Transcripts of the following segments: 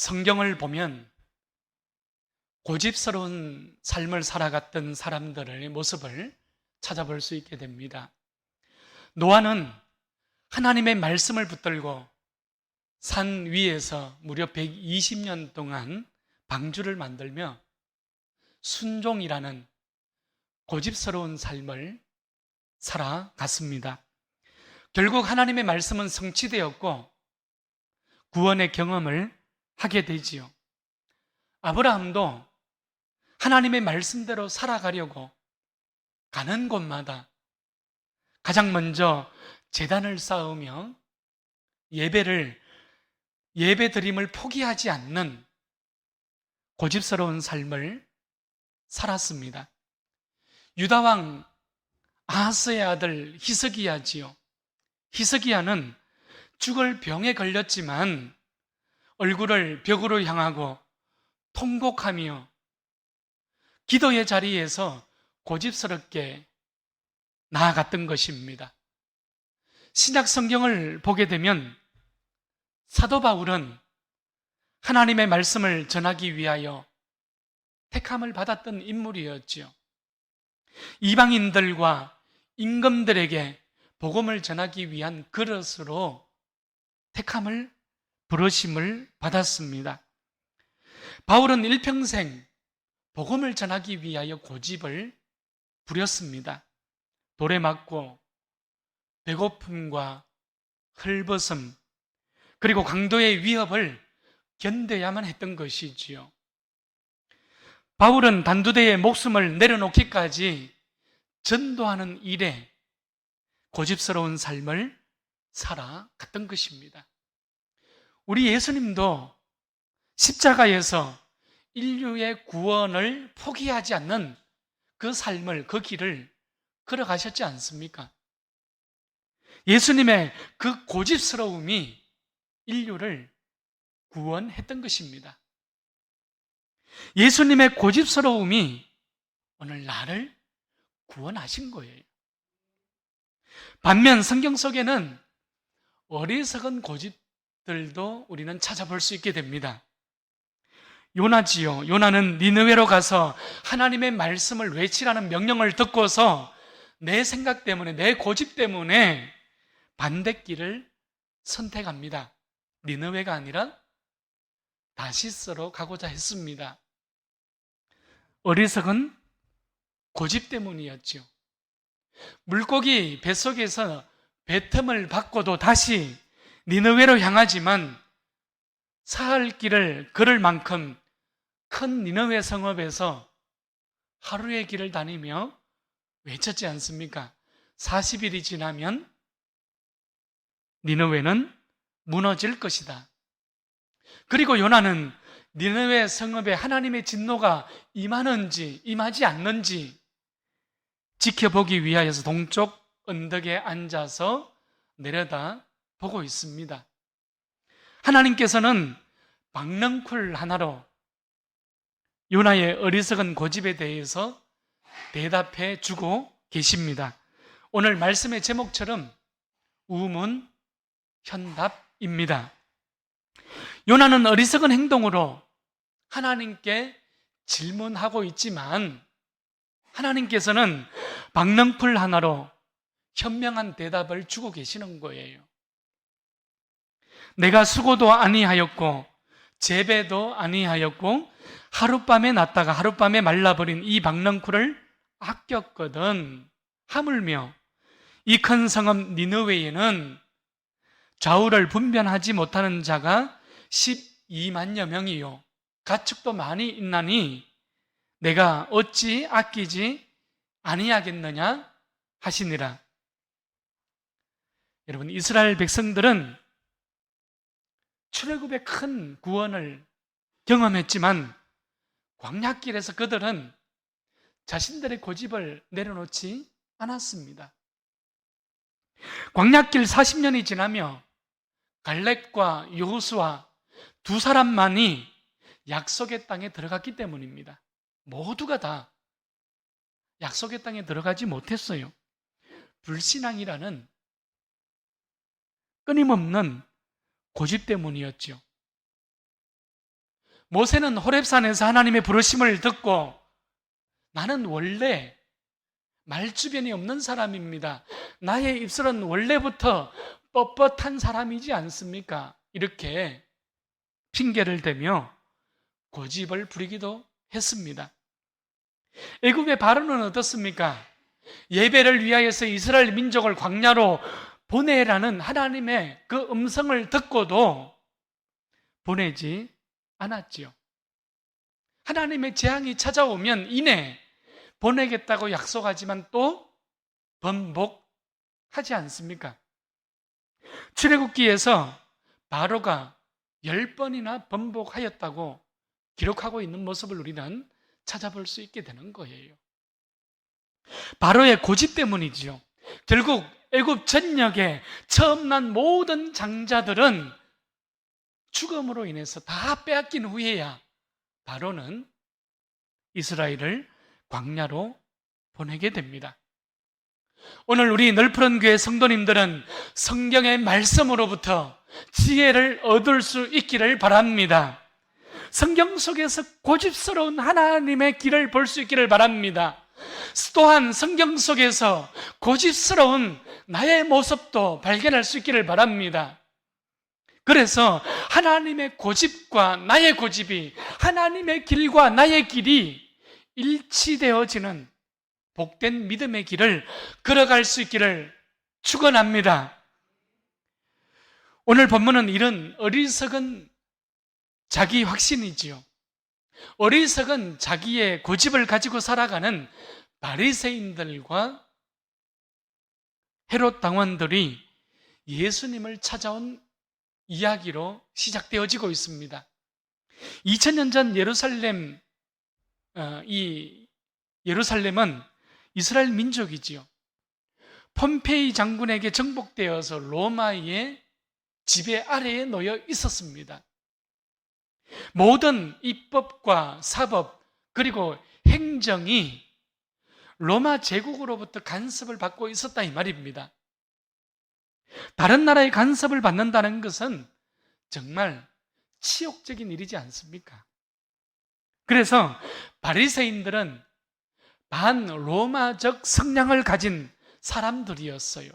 성경을 보면 고집스러운 삶을 살아갔던 사람들의 모습을 찾아볼 수 있게 됩니다. 노아는 하나님의 말씀을 붙들고 산 위에서 무려 120년 동안 방주를 만들며 순종이라는 고집스러운 삶을 살아갔습니다. 결국 하나님의 말씀은 성취되었고 구원의 경험을 하게 되지요. 아브라함도 하나님의 말씀대로 살아가려고 가는 곳마다 가장 먼저 재단을 쌓으며 예배를 예배 드림을 포기하지 않는 고집스러운 삶을 살았습니다. 유다 왕 아하스의 아들 히스기야지요. 히스기야는 죽을 병에 걸렸지만 얼굴을 벽으로 향하고 통곡하며 기도의 자리에서 고집스럽게 나아갔던 것입니다. 신약 성경을 보게 되면 사도 바울은 하나님의 말씀을 전하기 위하여 택함을 받았던 인물이었지요. 이방인들과 임금들에게 복음을 전하기 위한 그릇으로 택함을 부르심을 받았습니다. 바울은 일평생 복음을 전하기 위하여 고집을 부렸습니다. 돌에 맞고 배고픔과 헐벗음 그리고 강도의 위협을 견뎌야만 했던 것이지요. 바울은 단두대에 목숨을 내려놓기까지 전도하는 일에 고집스러운 삶을 살아갔던 것입니다. 우리 예수님도 십자가에서 인류의 구원을 포기하지 않는 그 삶을, 그 길을 걸어가셨지 않습니까? 예수님의 그 고집스러움이 인류를 구원했던 것입니다. 예수님의 고집스러움이 오늘 나를 구원하신 거예요. 반면 성경 속에는 어리석은 고집 들도 우리는 찾아볼 수 있게 됩니다. 요나지요. 요나는 니느웨로 가서 하나님의 말씀을 외치라는 명령을 듣고서 내 생각 때문에, 내 고집 때문에 반대길을 선택합니다. 니느웨가 아니라 다시스로 가고자 했습니다. 어리석은 고집 때문이었죠. 물고기 뱃속에서 배틈을 받고도 다시 니느웨로 향하지만 사흘 길을 걸을 만큼 큰 니느웨 성읍에서 하루의 길을 다니며 외쳤지 않습니까? 40일이 지나면 니느웨는 무너질 것이다. 그리고 요나는 니느웨 성읍에 하나님의 진노가 임하는지 임하지 않는지 지켜보기 위하여서 동쪽 언덕에 앉아서 내려다 보고 있습니다. 하나님께서는 박넝쿨 하나로 요나의 어리석은 고집에 대해서 대답해 주고 계십니다. 오늘 말씀의 제목처럼 우문 현답입니다. 요나는 어리석은 행동으로 하나님께 질문하고 있지만 하나님께서는 박넝풀 하나로 현명한 대답을 주고 계시는 거예요. 내가 수고도 아니하였고 재배도 아니하였고 하룻밤에 났다가 하룻밤에 말라버린 이 박넝쿨을 아꼈거든 하물며 이 큰 성읍 니느웨에는 좌우를 분변하지 못하는 자가 12만여 명이요 가축도 많이 있나니 내가 어찌 아끼지 아니하겠느냐 하시니라. 여러분 이스라엘 백성들은 출애굽의 큰 구원을 경험했지만 광야길에서 그들은 자신들의 고집을 내려놓지 않았습니다. 광야길 40년이 지나며 갈렙과 요수와 두 사람만이 약속의 땅에 들어갔기 때문입니다. 모두가 다 약속의 땅에 들어가지 못했어요. 불신앙이라는 끊임없는 고집 때문이었죠. 모세는 호렙산에서 하나님의 부르심을 듣고 나는 원래 말주변이 없는 사람입니다. 나의 입술은 원래부터 뻣뻣한 사람이지 않습니까? 이렇게 핑계를 대며 고집을 부리기도 했습니다. 애굽의 바로는 어떻습니까? 예배를 위하여서 이스라엘 민족을 광야로 보내라는 하나님의 그 음성을 듣고도 보내지 않았지요. 하나님의 재앙이 찾아오면 이내 보내겠다고 약속하지만 또 번복하지 않습니까? 출애굽기에서 바로가 열 번이나 번복하였다고 기록하고 있는 모습을 우리는 찾아볼 수 있게 되는 거예요. 바로의 고집 때문이지요. 결국 애굽 전역에 처음 난 모든 장자들은 죽음으로 인해서 다 빼앗긴 후에야 바로는 이스라엘을 광야로 보내게 됩니다. 오늘 우리 넓푸른 교회 성도님들은 성경의 말씀으로부터 지혜를 얻을 수 있기를 바랍니다. 성경 속에서 고집스러운 하나님의 길을 볼 수 있기를 바랍니다. 또한 성경 속에서 고집스러운 나의 모습도 발견할 수 있기를 바랍니다. 그래서 하나님의 고집과 나의 고집이 하나님의 길과 나의 길이 일치되어지는 복된 믿음의 길을 걸어갈 수 있기를 축원합니다. 오늘 본문은 이런 어리석은 자기 확신이지요. 어리석은 자기의 고집을 가지고 살아가는 바리새인들과 헤롯 당원들이 예수님을 찾아온 이야기로 시작되어지고 있습니다. 2000년 전 예루살렘 어, 이 예루살렘은 이스라엘 민족이지요. 폼페이 장군에게 정복되어서 로마의 지배 아래에 놓여 있었습니다. 모든 입법과 사법 그리고 행정이 로마 제국으로부터 간섭을 받고 있었다 이 말입니다. 다른 나라의 간섭을 받는다는 것은 정말 치욕적인 일이지 않습니까? 그래서 바리새인들은 반 로마적 성향을 가진 사람들이었어요.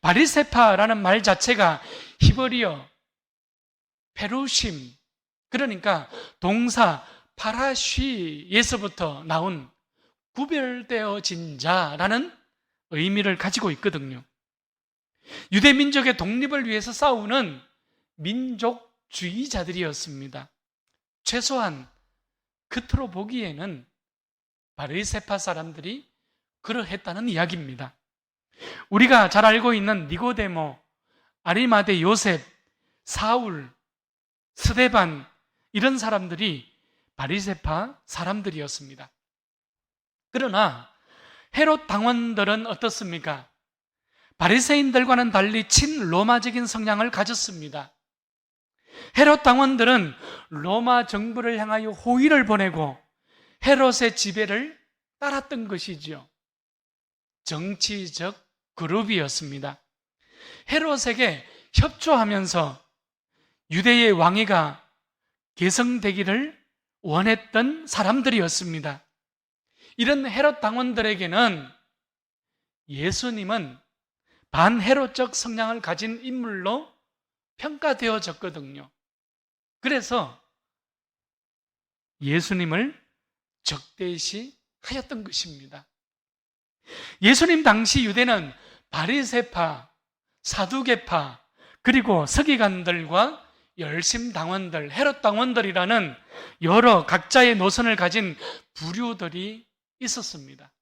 바리세파라는 말 자체가 히브리어 페루심 그러니까 동사 파라쉬에서부터 나온 구별되어진 자라는 의미를 가지고 있거든요. 유대 민족의 독립을 위해서 싸우는 민족주의자들이었습니다. 최소한 겉으로 보기에는 바리세파 사람들이 그러했다는 이야기입니다. 우리가 잘 알고 있는 니고데모, 아리마데 요셉, 사울, 스데반 이런 사람들이 바리세파 사람들이었습니다. 그러나 헤롯 당원들은 어떻습니까? 바리새인들과는 달리 친로마적인 성향을 가졌습니다. 헤롯 당원들은 로마 정부를 향하여 호의를 보내고 헤롯의 지배를 따랐던 것이지요. 정치적 그룹이었습니다. 헤롯에게 협조하면서 유대의 왕위가 개성되기를 원했던 사람들이었습니다. 이런 헤롯 당원들에게는 예수님은 반헤롯적 성향을 가진 인물로 평가되어졌거든요. 그래서 예수님을 적대시 하였던 것입니다. 예수님 당시 유대는 바리세파, 사두개파, 그리고 서기관들과 열심 당원들, 헤롯 당원들이라는 여러 각자의 노선을 가진 부류들이 있었습니다.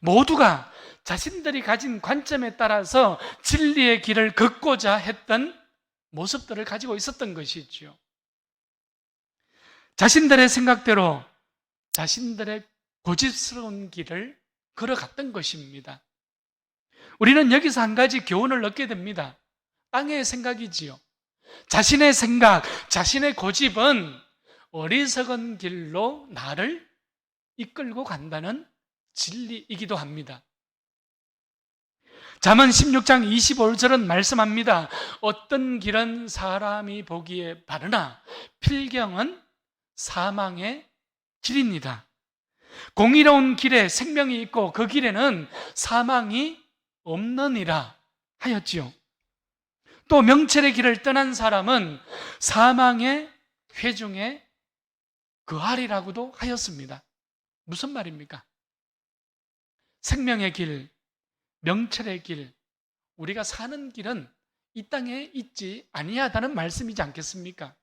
모두가 자신들이 가진 관점에 따라서 진리의 길을 걷고자 했던 모습들을 가지고 있었던 것이지요. 자신들의 생각대로 자신들의 고집스러운 길을 걸어갔던 것입니다. 우리는 여기서 한 가지 교훈을 얻게 됩니다. 땅의 생각이지요. 자신의 생각, 자신의 고집은 어리석은 길로 나를 이끌고 간다는 진리이기도 합니다. 잠언 16장 25절은 말씀합니다. 어떤 길은 사람이 보기에 바르나 필경은 사망의 길입니다. 공의로운 길에 생명이 있고 그 길에는 사망이 없느니라 하였지요. 또 명철의 길을 떠난 사람은 사망의 회중에 그하리라고도 하였습니다. 무슨 말입니까? 생명의 길, 명철의 길, 우리가 사는 길은 이 땅에 있지 아니하다는 말씀이지 않겠습니까?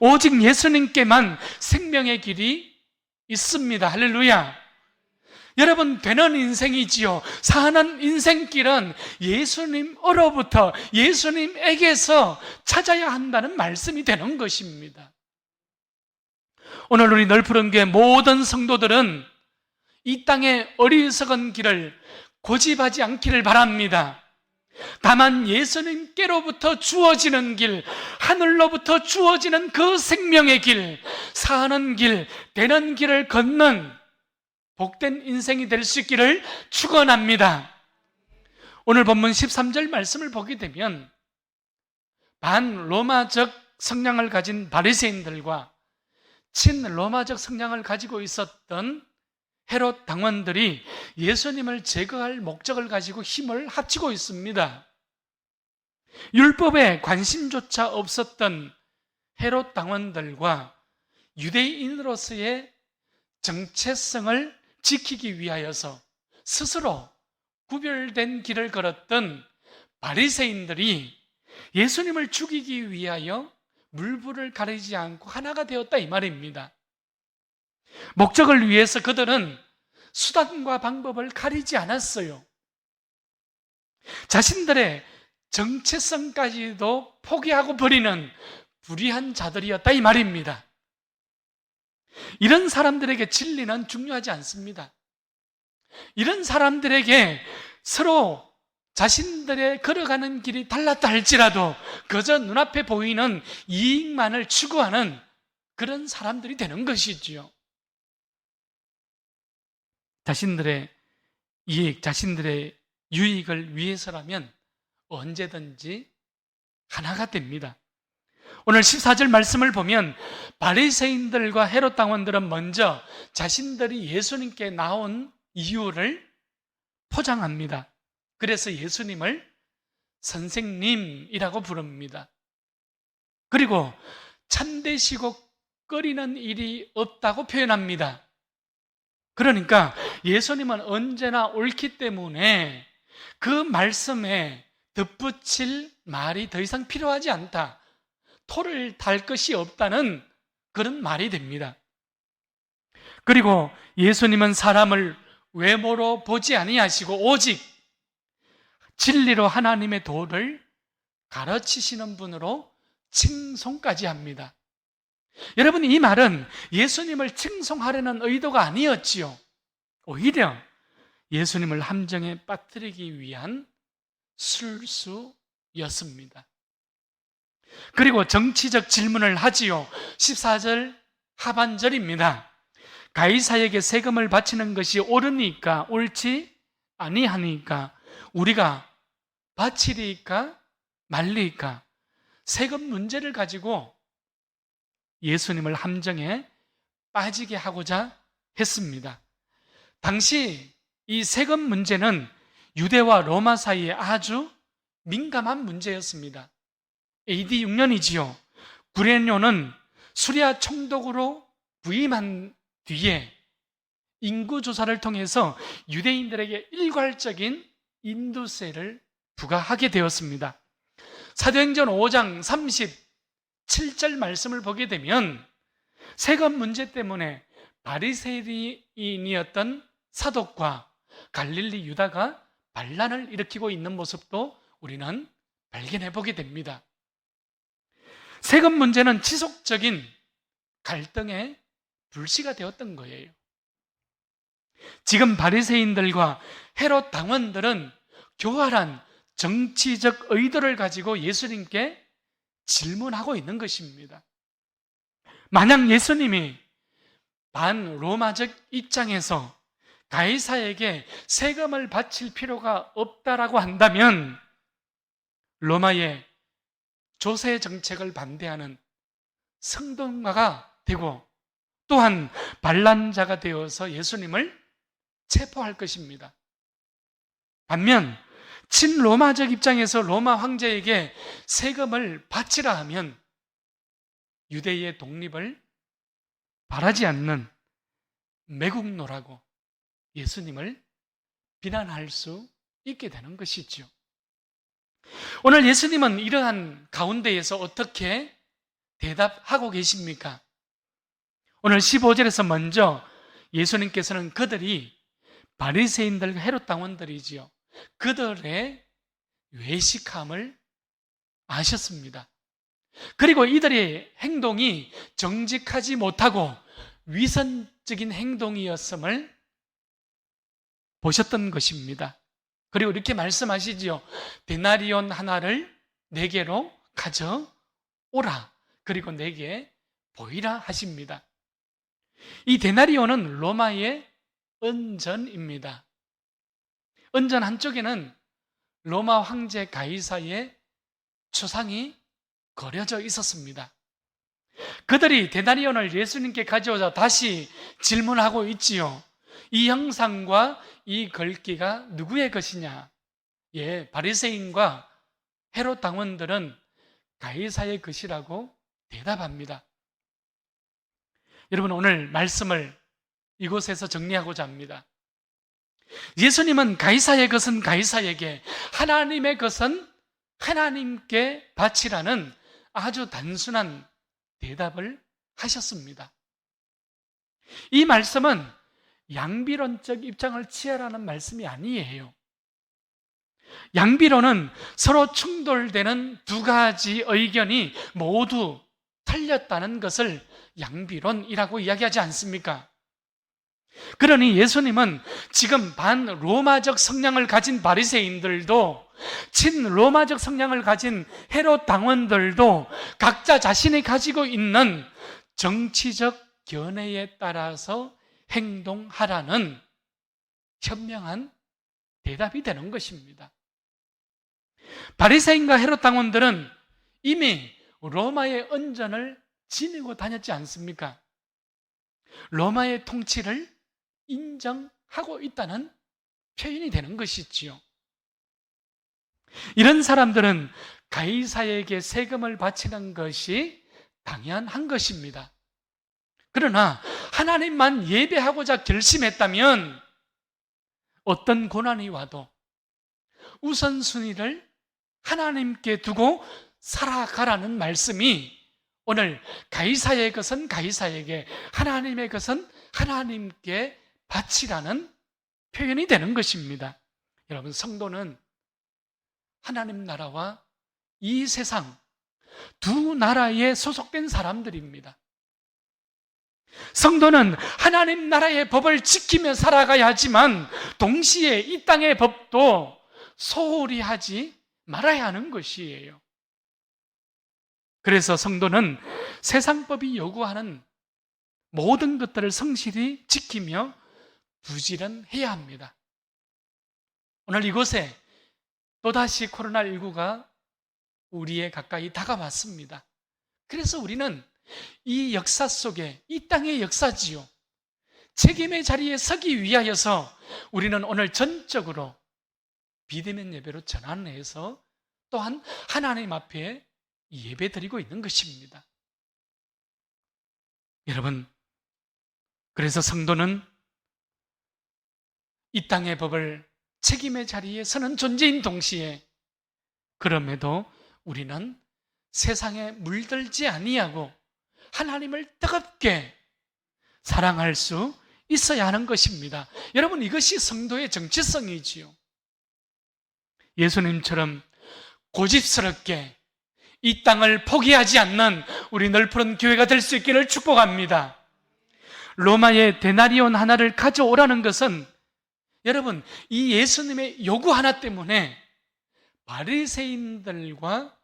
오직 예수님께만 생명의 길이 있습니다. 할렐루야. 여러분, 되는 인생이지요. 사는 인생길은 예수님으로부터 예수님에게서 찾아야 한다는 말씀이 되는 것입니다. 오늘 우리 널푸른 교회 모든 성도들은 이 땅의 어리석은 길을 고집하지 않기를 바랍니다. 다만 예수님께로부터 주어지는 길, 하늘로부터 주어지는 그 생명의 길, 사는 길, 되는 길을 걷는 복된 인생이 될 수 있기를 축원합니다. 오늘 본문 13절 말씀을 보게 되면 반 로마적 성향을 가진 바리새인들과 친 로마적 성향을 가지고 있었던 헤롯 당원들이 예수님을 제거할 목적을 가지고 힘을 합치고 있습니다. 율법에 관심조차 없었던 헤롯 당원들과 유대인으로서의 정체성을 지키기 위하여서 스스로 구별된 길을 걸었던 바리새인들이 예수님을 죽이기 위하여 물불을 가리지 않고 하나가 되었다 이 말입니다. 목적을 위해서 그들은 수단과 방법을 가리지 않았어요. 자신들의 정체성까지도 포기하고 버리는 불의한 자들이었다 이 말입니다. 이런 사람들에게 진리는 중요하지 않습니다. 이런 사람들에게 서로 자신들의 걸어가는 길이 달랐다 할지라도 그저 눈앞에 보이는 이익만을 추구하는 그런 사람들이 되는 것이지요. 자신들의 이익, 자신들의 유익을 위해서라면 언제든지 하나가 됩니다. 오늘 14절 말씀을 보면 바리새인들과 헤롯 당원들은 먼저 자신들이 예수님께 나온 이유를 포장합니다. 그래서 예수님을 선생님이라고 부릅니다. 그리고 참되시고 꺼리는 일이 없다고 표현합니다. 그러니까 예수님은 언제나 옳기 때문에 그 말씀에 덧붙일 말이 더 이상 필요하지 않다. 토를 달 것이 없다는 그런 말이 됩니다. 그리고 예수님은 사람을 외모로 보지 아니하시고 오직 진리로 하나님의 도를 가르치시는 분으로 칭송까지 합니다. 여러분, 이 말은 예수님을 칭송하려는 의도가 아니었지요. 오히려 예수님을 함정에 빠뜨리기 위한 술수였습니다. 그리고 정치적 질문을 하지요. 14절 하반절입니다. 가이사에게 세금을 바치는 것이 옳으니까 옳지 아니하니까 우리가 바치리까 말리까 세금 문제를 가지고 예수님을 함정에 빠지게 하고자 했습니다. 당시 이 세금 문제는 유대와 로마 사이에 아주 민감한 문제였습니다. AD 6년이지요. 구레뇨는 수리아 총독으로 부임한 뒤에 인구 조사를 통해서 유대인들에게 일괄적인 인두세를 부과하게 되었습니다. 사도행전 5장 37절 말씀을 보게 되면 세금 문제 때문에 바리새인이었던 사독과 갈릴리 유다가 반란을 일으키고 있는 모습도 우리는 발견해 보게 됩니다. 세금 문제는 지속적인 갈등의 불씨가 되었던 거예요. 지금 바리새인들과 헤롯 당원들은 교활한 정치적 의도를 가지고 예수님께 질문하고 있는 것입니다. 만약 예수님이 반 로마적 입장에서 가이사에게 세금을 바칠 필요가 없다라고 한다면 로마의 조세 정책을 반대하는 성동마가 되고 또한 반란자가 되어서 예수님을 체포할 것입니다. 반면 친로마적 입장에서 로마 황제에게 세금을 바치라 하면 유대의 독립을 바라지 않는 매국노라고 예수님을 비난할 수 있게 되는 것이지요. 오늘 예수님은 이러한 가운데에서 어떻게 대답하고 계십니까? 오늘 15절에서 먼저 예수님께서는 그들이 바리새인들과 헤롯 당원들이지요. 그들의 외식함을 아셨습니다. 그리고 이들의 행동이 정직하지 못하고 위선적인 행동이었음을 보셨던 것입니다. 그리고 이렇게 말씀하시지요. 데나리온 하나를 내게로 가져오라. 그리고 내게 보이라 하십니다. 이 데나리온은 로마의 은전입니다. 은전 한쪽에는 로마 황제 가이사의 추상이 거려져 있었습니다. 그들이 데나리온을 예수님께 가져오자 다시 질문하고 있지요. 이 형상과 이 글귀가 누구의 것이냐? 예, 바리새인과 헤롯 당원들은 가이사의 것이라고 대답합니다. 여러분 오늘 말씀을 이곳에서 정리하고자 합니다. 예수님은 가이사의 것은 가이사에게, 하나님의 것은 하나님께 바치라는 아주 단순한 대답을 하셨습니다. 이 말씀은 양비론적 입장을 취하라는 말씀이 아니에요. 양비론은 서로 충돌되는 두 가지 의견이 모두 틀렸다는 것을 양비론이라고 이야기하지 않습니까? 그러니 예수님은 지금 반 로마적 성향을 가진 바리새인들도 친 로마적 성향을 가진 헤롯 당원들도 각자 자신이 가지고 있는 정치적 견해에 따라서 행동하라는 현명한 대답이 되는 것입니다. 바리새인과 헤롯 당원들은 이미 로마의恩전을 지니고 다녔지 않습니까? 로마의 통치를 인정하고 있다는 표현이 되는 것이지요. 이런 사람들은 가이사에게 세금을 바치는 것이 당연한 것입니다. 그러나 하나님만 예배하고자 결심했다면 어떤 고난이 와도 우선순위를 하나님께 두고 살아가라는 말씀이 오늘 가이사의 것은 가이사에게 하나님의 것은 하나님께 바치라는 표현이 되는 것입니다. 여러분 성도는 하나님 나라와 이 세상 두 나라에 소속된 사람들입니다. 성도는 하나님 나라의 법을 지키며 살아가야 하지만 동시에 이 땅의 법도 소홀히 하지 말아야 하는 것이에요. 그래서 성도는 세상법이 요구하는 모든 것들을 성실히 지키며 부지런해야 합니다. 오늘 이곳에 또다시 코로나19가 우리에 가까이 다가왔습니다. 그래서 우리는 이 역사 속에 이 땅의 역사지요. 책임의 자리에 서기 위하여서 우리는 오늘 전적으로 비대면 예배로 전환해서 또한 하나님 앞에 예배 드리고 있는 것입니다. 여러분, 그래서 성도는 이 땅의 법을 책임의 자리에 서는 존재인 동시에 그럼에도 우리는 세상에 물들지 아니하고 하나님을 뜨겁게 사랑할 수 있어야 하는 것입니다. 여러분 이것이 성도의 정체성이지요. 예수님처럼 고집스럽게 이 땅을 포기하지 않는 우리 넓은 교회가 될 수 있기를 축복합니다. 로마의 데나리온 하나를 가져오라는 것은 여러분 이 예수님의 요구 하나 때문에 바리새인들과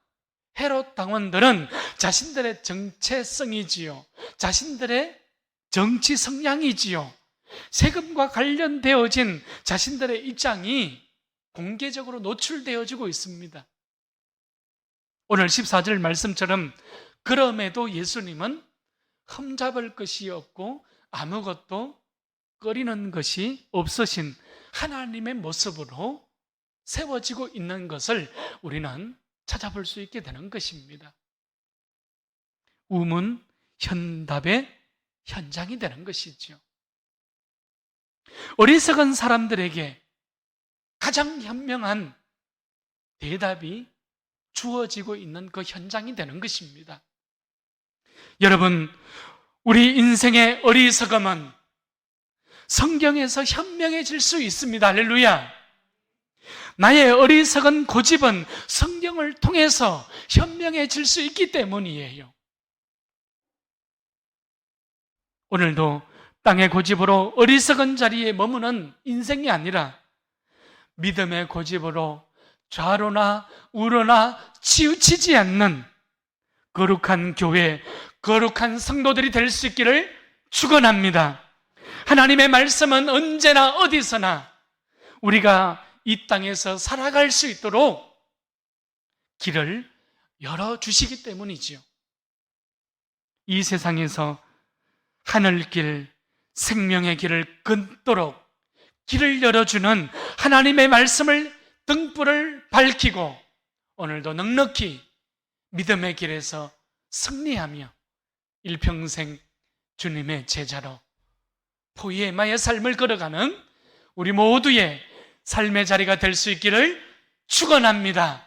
헤롯 당원들은 자신들의 정체성이지요. 자신들의 정치 성향이지요. 세금과 관련되어진 자신들의 입장이 공개적으로 노출되어지고 있습니다. 오늘 14절 말씀처럼 그럼에도 예수님은 흠잡을 것이 없고 아무것도 꺼리는 것이 없으신 하나님의 모습으로 세워지고 있는 것을 우리는 찾아볼 수 있게 되는 것입니다. 우문 현답의 현장이 되는 것이죠. 어리석은 사람들에게 가장 현명한 대답이 주어지고 있는 그 현장이 되는 것입니다. 여러분, 우리 인생의 어리석음은 성경에서 현명해질 수 있습니다. 할렐루야. 나의 어리석은 고집은 성경을 통해서 현명해질 수 있기 때문이에요. 오늘도 땅의 고집으로 어리석은 자리에 머무는 인생이 아니라 믿음의 고집으로 좌로나 우로나 치우치지 않는 거룩한 교회, 거룩한 성도들이 될 수 있기를 축원합니다. 하나님의 말씀은 언제나 어디서나 우리가 이 땅에서 살아갈 수 있도록 길을 열어 주시기 때문이지요. 이 세상에서 하늘길, 생명의 길을 걷도록 길을 열어주는 하나님의 말씀을 등불을 밝히고 오늘도 넉넉히 믿음의 길에서 승리하며 일평생 주님의 제자로 포이에마의 삶을 걸어가는 우리 모두의 삶의 자리가 될 수 있기를 축원합니다.